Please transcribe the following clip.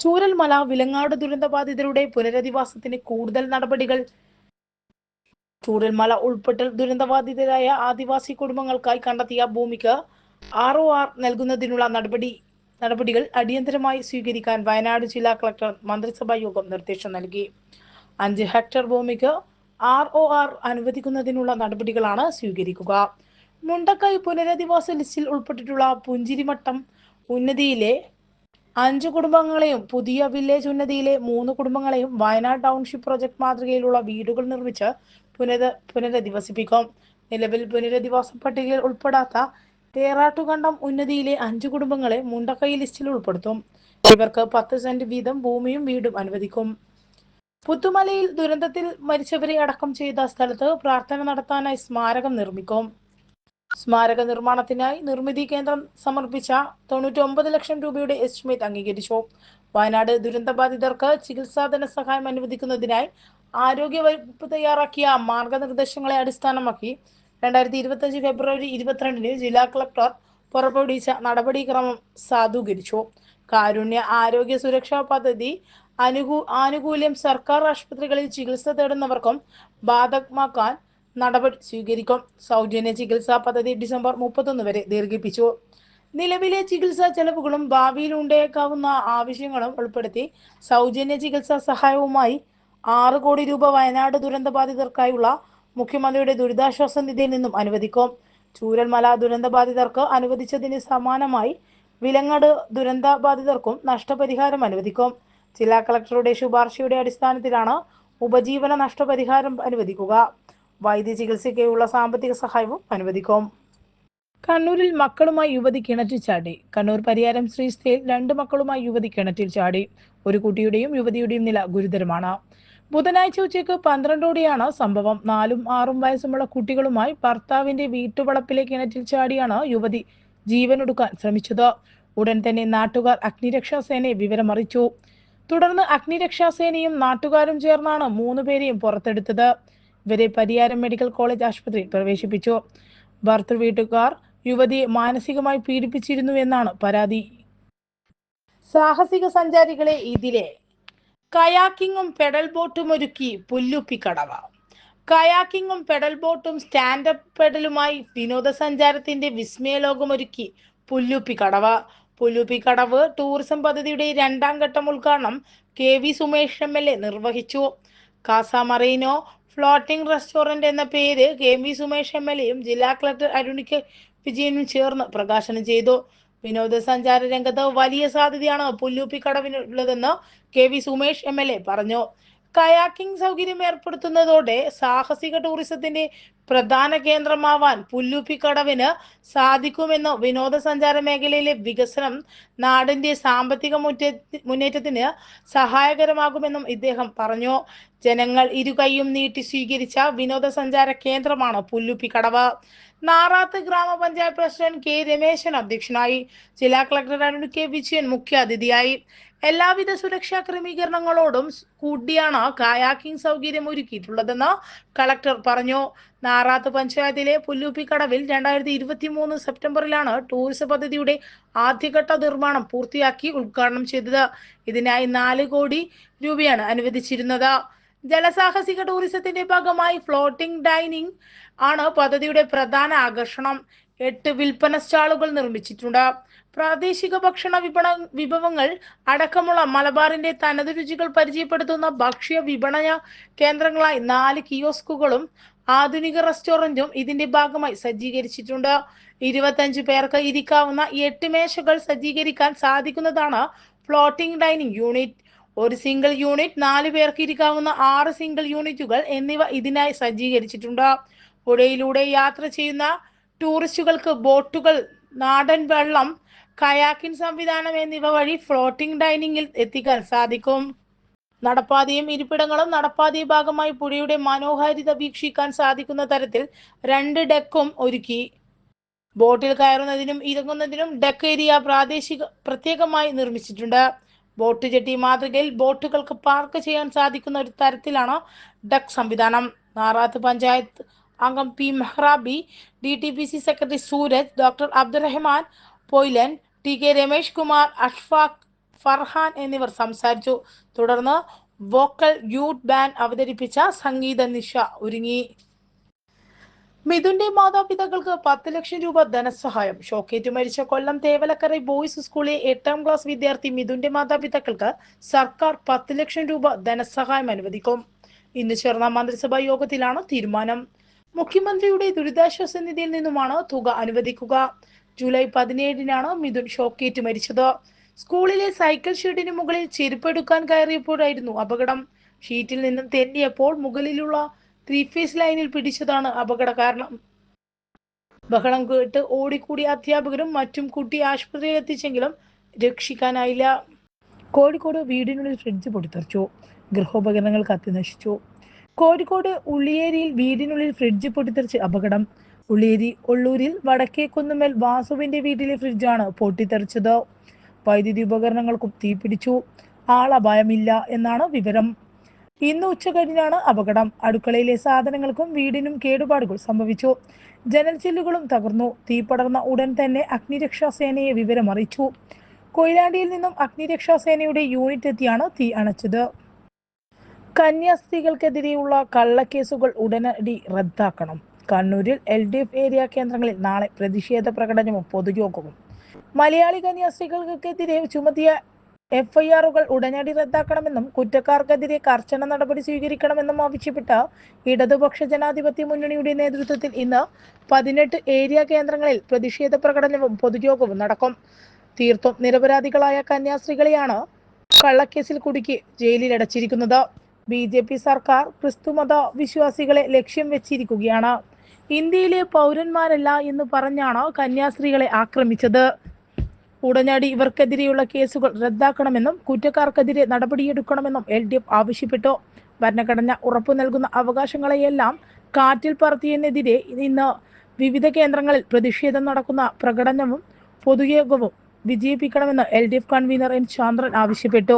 ചൂരൽമല വിലങ്ങാട് ദുരന്തബാധിതരുടെ പുനരധിവാസത്തിന് കൂടുതൽ നടപടികൾ. ചൂരൽമല ഉൾപ്പെട്ട ദുരന്തബാധിതരായ ആദിവാസി കുടുംബങ്ങൾക്കായി കണ്ടെത്തിയ ഭൂമിക്ക് ആർ ഒ ആർ നൽകുന്നതിനുള്ള നടപടി നടപടികൾ അടിയന്തരമായി സ്വീകരിക്കാൻ വയനാട് ജില്ലാ കളക്ടർ മന്ത്രിസഭാ യോഗം നിർദ്ദേശം നൽകി. അഞ്ച് ഹെക്ടർ ഭൂമിക്ക് ആർ ഒ ആർ അനുവദിക്കുന്നതിനുള്ള നടപടികളാണ് സ്വീകരിക്കുക. മുണ്ടക്കൈ പുനരധിവാസ ലിസ്റ്റിൽ ഉൾപ്പെട്ടിട്ടുള്ള പുഞ്ചിരിമട്ടം ഉന്നതിയിലെ അഞ്ച് കുടുംബങ്ങളെയും പുതിയ വില്ലേജ് ഉന്നതിയിലെ മൂന്ന് കുടുംബങ്ങളെയും വയനാട് ടൗൺഷിപ്പ് പ്രൊജക്ട് മാതൃകയിലുള്ള വീടുകൾ നിർമ്മിച്ച് പുനര പുനരധിവസിപ്പിക്കും. നിലവിൽ പുനരധിവാസ പട്ടികയിൽ ഉൾപ്പെടാത്ത തേറാട്ടുകണ്ടം ഉന്നതിയിലെ അഞ്ച് കുടുംബങ്ങളെ മുണ്ടക്കൈ ലിസ്റ്റിൽ ഉൾപ്പെടുത്തും. ഇവർക്ക് പത്ത് സെന്റ് വീതം ഭൂമിയും വീടും അനുവദിക്കും. പുത്തുമലയിൽ ദുരന്തത്തിൽ മരിച്ചവരെ അടക്കം ചെയ്ത സ്ഥലത്ത് പ്രാർത്ഥന നടത്താനായി സ്മാരകം നിർമ്മിക്കും. സ്മാരക നിർമ്മാണത്തിനായി നിർമ്മിതി കേന്ദ്രം സമർപ്പിച്ച തൊണ്ണൂറ്റി ഒമ്പത് ലക്ഷം രൂപയുടെ എസ്റ്റിമേറ്റ് അംഗീകരിച്ചു. വയനാട് ദുരന്തബാധിതർക്ക് ചികിത്സാ ധനസഹായം അനുവദിക്കുന്നതിനായി ആരോഗ്യ വകുപ്പ് തയ്യാറാക്കിയ മാർഗനിർദ്ദേശങ്ങളെ അടിസ്ഥാനമാക്കി രണ്ടായിരത്തി ഇരുപത്തഞ്ച് ഫെബ്രുവരി ഇരുപത്തിരണ്ടിന് ജില്ലാ കളക്ടർ പുറപ്പെടുവിച്ച നടപടിക്രമം സാധൂകരിച്ചു. കാരുണ്യ ആരോഗ്യ സുരക്ഷാ പദ്ധതി അനുകൂ ആനുകൂല്യം സർക്കാർ ആശുപത്രികളിൽ ചികിത്സ തേടുന്നവർക്കും ബാധകമാക്കാൻ നടപടി സ്വീകരിക്കും. സൗജന്യ ചികിത്സാ പദ്ധതി ഡിസംബർ മുപ്പത്തൊന്ന് വരെ ദീർഘിപ്പിച്ചു. നിലവിലെ ചികിത്സാ ചെലവുകളും ഭാവിയിൽ ഉണ്ടായേക്കാവുന്ന ആവശ്യങ്ങളും ഉൾപ്പെടുത്തി സൗജന്യ ചികിത്സാ സഹായവുമായി ആറ് കോടി രൂപ വയനാട് ദുരന്ത ബാധിതർക്കായുള്ള മുഖ്യമന്ത്രിയുടെ ദുരിതാശ്വാസ നിധിയിൽ നിന്നും അനുവദിക്കും. ചൂരൽമല ദുരന്ത ബാധിതർക്ക് അനുവദിച്ചതിന് സമാനമായി വിലങ്ങട് ദുരന്തബാധിതർക്കും നഷ്ടപരിഹാരം അനുവദിക്കും. ജില്ലാ കളക്ടറുടെ ശുപാർശയുടെ അടിസ്ഥാനത്തിലാണ് ഉപജീവന നഷ്ടപരിഹാരം അനുവദിക്കുക. വൈദ്യ ചികിത്സയ്ക്കുള്ള സാമ്പത്തിക സഹായവും അനുവദിക്കും. കണ്ണൂരിൽ മക്കളുമായി യുവതി കിണറ്റിൽ ചാടി. കണ്ണൂർ പരിയാരം ശ്രീസ്ഥയിൽ രണ്ട് മക്കളുമായി യുവതി കിണറ്റിൽ ചാടി. ഒരു കുട്ടിയുടെയും യുവതിയുടെയും നില ഗുരുതരമാണ്. ബുധനാഴ്ച ഉച്ചയ്ക്ക് പന്ത്രണ്ടോടെയാണ് സംഭവം. നാലും ആറും വയസ്സുമുള്ള കുട്ടികളുമായി ഭർത്താവിന്റെ വീട്ടുവളപ്പിലെ കിണറ്റിൽ ചാടിയാണ് യുവതി ജീവനൊടുക്കാൻ ശ്രമിച്ചത്. ഉടൻ തന്നെ നാട്ടുകാർ അഗ്നിരക്ഷാസേനയെ വിവരമറിച്ചു തുടർന്ന് അഗ്നിരക്ഷാസേനയും നാട്ടുകാരും ചേർന്നാണ് മൂന്നുപേരെയും പുറത്തെടുത്തത്. ഇവരെ പരിയാരം മെഡിക്കൽ കോളേജ് ആശുപത്രിയിൽ പ്രവേശിപ്പിച്ചു. ഭർത്തൃ വീട്ടുകാർ യുവതിയെ മാനസികമായി പീഡിപ്പിച്ചിരുന്നു എന്നാണ് പരാതി. സാഹസിക സഞ്ചാരികളെ ഇതിലെ കയാക്കിങ്ങും പെഡൽ ബോട്ടും ഒരുക്കി പുല്ലുപ്പിക്കടവ കയാക്കിങ്ങും പെഡൽ ബോട്ടും സ്റ്റാൻഡപ്പ് പെഡലുമായി വിനോദസഞ്ചാരത്തിന്റെ വിസ്മയലോകമൊരുക്കി പുല്ലുപ്പിക്കടവ പുല്ലുപ്പിക്കടവ് ടൂറിസം പദ്ധതിയുടെ രണ്ടാം ഘട്ടം ഉദ്ഘാടനം K V Sumesh M L A നിർവഹിച്ചു. കാസ മറീനോ ഫ്ലോട്ടിംഗ് റെസ്റ്റോറന്റ് എന്ന പേര് K V Sumesh M L എയും ജില്ലാ കളക്ടർ അരുണിക്ക് വിജയനും ചേർന്ന് പ്രകാശനം ചെയ്തു. വിനോദസഞ്ചാര രംഗത്ത് വലിയ സാധ്യതയാണ് പുല്ലൂപ്പിക്കടവിനുള്ളതെന്ന് K V Sumesh M L A പറഞ്ഞു. കയാക്കിംഗ് സൗകര്യം ഏർപ്പെടുത്തുന്നതോടെ സാഹസിക ടൂറിസത്തിന്റെ പ്രധാന കേന്ദ്രമാവാൻ പുല്ലുപ്പിക്കടവിന് സാധിക്കുമെന്ന് വിനോദസഞ്ചാര മേഖലയിലെ വികസനം നാടിന്റെ സാമ്പത്തിക മുന്നേറ്റത്തിന് സഹായകരമാകുമെന്നും ഇദ്ദേഹം പറഞ്ഞു. ജനങ്ങൾ ഇരുകൈയും നീട്ടി സ്വീകരിച്ച വിനോദസഞ്ചാര കേന്ദ്രമാണ് പുല്ലുപ്പിക്കടവ് നാറാത്ത് ഗ്രാമപഞ്ചായത്ത് പ്രസിഡന്റ് കെ രമേശൻ അധ്യക്ഷനായി. ജില്ലാ കളക്ടർ അരുൺ കെ വിജയൻ മുഖ്യാതിഥിയായി. എല്ലാവിധ സുരക്ഷാ ക്രമീകരണങ്ങളോടും കൂടിയാണ് കായാക്കിംഗ് സൗകര്യം ഒരുക്കിയിട്ടുള്ളതെന്ന് കളക്ടർ പറഞ്ഞു. നാറാത്ത് പഞ്ചായത്തിലെ പുല്ലൂപ്പിക്കടവിൽ രണ്ടായിരത്തി ഇരുപത്തി മൂന്ന് സെപ്റ്റംബറിലാണ് ടൂറിസം പദ്ധതിയുടെ ആദ്യഘട്ട നിർമ്മാണം പൂർത്തിയാക്കി ഉദ്ഘാടനം ചെയ്തത്. ഇതിനായി നാല് കോടി രൂപയാണ് അനുവദിച്ചിരുന്നത്. ജലസാഹസിക ടൂറിസത്തിന്റെ ഭാഗമായി ഫ്ലോട്ടിംഗ് ഡൈനിങ് ആണ് പദ്ധതിയുടെ പ്രധാന ആകർഷണം. എട്ട് വിൽപ്പന സ്റ്റാളുകൾ നിർമ്മിച്ചിട്ടുണ്ട്. പ്രാദേശിക ഭക്ഷണ വിപണ വിഭവങ്ങൾ അടക്കമുള്ള മലബാറിന്റെ തനത് രുചികൾ പരിചയപ്പെടുത്തുന്ന ഭക്ഷ്യ വിപണന കേന്ദ്രങ്ങളായി നാല് കിയോസ്കുകളും ആധുനിക റെസ്റ്റോറന്റും ഇതിന്റെ ഭാഗമായി സജ്ജീകരിച്ചിട്ടുണ്ട്. ഇരുപത്തഞ്ച് പേർക്ക് ഇരിക്കാവുന്ന എട്ട് മേശകൾ സജ്ജീകരിക്കാൻ സാധിക്കുന്നതാണ് ഫ്ലോട്ടിംഗ് ഡൈനിങ് യൂണിറ്റ്. ഒരു സിംഗിൾ യൂണിറ്റ് നാല് പേർക്ക് ഇരിക്കാവുന്ന ആറ് സിംഗിൾ യൂണിറ്റുകൾ എന്നിവ ഇതിനായി സജ്ജീകരിച്ചിട്ടുണ്ട്. പുഴയിലൂടെ യാത്ര ചെയ്യുന്ന ടൂറിസ്റ്റുകൾക്ക് ബോട്ടുകൾ നാടൻ വെള്ളം കയാക്കിൻ സംവിധാനം എന്നിവ വഴി ഫ്ലോട്ടിംഗ് ഡൈനിങ്ങിൽ എത്തിക്കാൻ സാധിക്കും. നടപ്പാതയും ഇരിപ്പിടങ്ങളും നടപ്പാതയ ഭാഗമായി പുഴയുടെ മനോഹാരിത വീക്ഷിക്കാൻ സാധിക്കുന്ന തരത്തിൽ രണ്ട് ഡെക്കും ഒരുക്കി. ബോട്ടിൽ കയറുന്നതിനും ഇറങ്ങുന്നതിനും ഡെക്ക് ഏരിയ പ്രാദേശിക പ്രത്യേകമായി നിർമ്മിച്ചിട്ടുണ്ട്. ബോട്ട് ജെട്ടി മാതൃകയിൽ ബോട്ടുകൾക്ക് പാർക്ക് ചെയ്യാൻ സാധിക്കുന്ന ഒരു തരത്തിലാണ് ഡെക്ക് സംവിധാനം. നാറാത്ത് പഞ്ചായത്ത് അംഗം P Mehrabi D T P C secretary Suraj doctor Abdurahman Poilan T K Ramesh Kumar Ashfaq Farhan എന്നിവർ സംസാരിച്ചു. തുടർന്ന് വോക്കൽ യൂത്ത് ബാൻഡ് അവതരിപ്പിച്ച സംഗീത നിശ ഒരുങ്ങി. മിഥുന്റെ മാതാപിതാക്കൾക്ക് പത്ത് ലക്ഷം രൂപ ധനസഹായം. ഷോക്കേറ്റ് മരിച്ച കൊല്ലം തേവലക്കര ബോയ്സ് സ്കൂളിലെ എട്ടാം ക്ലാസ് വിദ്യാർത്ഥി മിഥുന്റെ മാതാപിതാക്കൾക്ക് സർക്കാർ പത്ത് ലക്ഷം രൂപ ധനസഹായം അനുവദിക്കും. ഇന്ന് ചേർന്ന മന്ത്രിസഭാ യോഗത്തിലാണ് തീരുമാനം. മുഖ്യമന്ത്രിയുടെ ദുരിതാശ്വാസ നിധിയിൽ നിന്നുമാണ് തുക അനുവദിക്കുക. ജൂലൈ പതിനേഴിനാണ് മിഥുൻ ഷോക്കേറ്റ് മരിച്ചത്. സ്കൂളിലെ സൈക്കിൾ ഷീറ്റിന് മുകളിൽ ചെരുപ്പെടുക്കാൻ കയറിയപ്പോഴായിരുന്നു അപകടം. ഷീറ്റിൽ നിന്നും തെന്നിയപ്പോൾ മുകളിലുള്ള ത്രീ ഫേസ് ലൈനിൽ പിടിച്ചതാണ് അപകട കാരണം. ബഹളം കേട്ട് ഓടിക്കൂടിയ അധ്യാപകരും മറ്റും കുട്ടി ആശുപത്രിയിൽ എത്തിച്ചെങ്കിലും രക്ഷിക്കാനായില്ല. കോഴിക്കോട് വീടിനുള്ളിൽ ഫ്രിഡ്ജ് പൊട്ടിത്തെറിച്ചു ഗൃഹോപകരണങ്ങൾ കത്തി നശിച്ചു. കോഴിക്കോട് ഉള്ളിയേരിയിൽ വീടിനുള്ളിൽ ഫ്രിഡ്ജ് പൊട്ടിത്തെറിച്ച് അപകടം. ഉള്ളിയേരി ഒള്ളൂരിൽ വടക്കേ കുന്നുമേൽ വാസുവിന്റെ വീട്ടിലെ ഫ്രിഡ്ജാണ് പൊട്ടിത്തെറിച്ചത്. വൈദ്യുതി ഉപകരണങ്ങൾക്കും തീപിടിച്ചു ആളപായമില്ല എന്നാണ് വിവരം. ഇന്ന് ഉച്ച കഴിഞ്ഞാണ് അപകടം. അടുക്കളയിലെ സാധനങ്ങൾക്കും വീടിനും കേടുപാടുകൾ സംഭവിച്ചു. ജനൽ ചില്ലുകളും തകർന്നു. തീ പടർന്ന ഉടൻ തന്നെ അഗ്നിരക്ഷാ സേനയെ വിവരമറിയിച്ചു കൊയിലാണ്ടിയിൽ നിന്നും അഗ്നിരക്ഷാ സേനയുടെ യൂണിറ്റ് എത്തിയാണ് തീ അണച്ചത്. കന്യാസ്ത്രീകൾക്കെതിരെയുള്ള കള്ളക്കേസുകൾ ഉടനടി റദ്ദാക്കണം. കണ്ണൂരിൽ എൽ ഏരിയ കേന്ദ്രങ്ങളിൽ നാളെ പ്രതിഷേധ പ്രകടനവും പൊതുയോഗവും. മലയാളി കന്യാസ്ത്രീകൾക്കെതിരെ ചുമത്തിയ എഫ്ഐആറുകൾ ഉടനടി റദ്ദാക്കണമെന്നും കുറ്റക്കാർക്കെതിരെ കർശന നടപടി സ്വീകരിക്കണമെന്നും ആവശ്യപ്പെട്ട ഇടതുപക്ഷ ജനാധിപത്യ മുന്നണിയുടെ നേതൃത്വത്തിൽ ഇന്ന് പതിനെട്ട് ഏരിയ കേന്ദ്രങ്ങളിൽ പ്രതിഷേധ പ്രകടനവും പൊതുയോഗവും നടക്കും. തീർത്തും നിരപരാധികളായ കന്യാസ്ത്രീകളെയാണ് കള്ളക്കേസിൽ കുടുക്കി ജയിലിലടച്ചിരിക്കുന്നത്. ബി ജെ പി സർക്കാർ ക്രിസ്തുമത വിശ്വാസികളെ ലക്ഷ്യം വെച്ചിരിക്കുകയാണ്. ഇന്ത്യയിലെ പൗരന്മാരല്ല എന്ന് പറഞ്ഞാണ് കന്യാസ്ത്രീകളെ ആക്രമിച്ചത്? ഉടനടി ഇവർക്കെതിരെയുള്ള കേസുകൾ റദ്ദാക്കണമെന്നും കുറ്റക്കാർക്കെതിരെ നടപടിയെടുക്കണമെന്നും എൽ ഡി എഫ് ആവശ്യപ്പെട്ടു. ഭരണഘടന ഉറപ്പു നൽകുന്ന അവകാശങ്ങളെയെല്ലാം കാറ്റിൽ പറത്തിയതിനെതിരെ ഇന്ന് വിവിധ കേന്ദ്രങ്ങളിൽ പ്രതിഷേധം നടക്കുന്ന പ്രകടനവും പൊതുയോഗവും വിജയിപ്പിക്കണമെന്ന് L D F convener N Chandran ആവശ്യപ്പെട്ടു.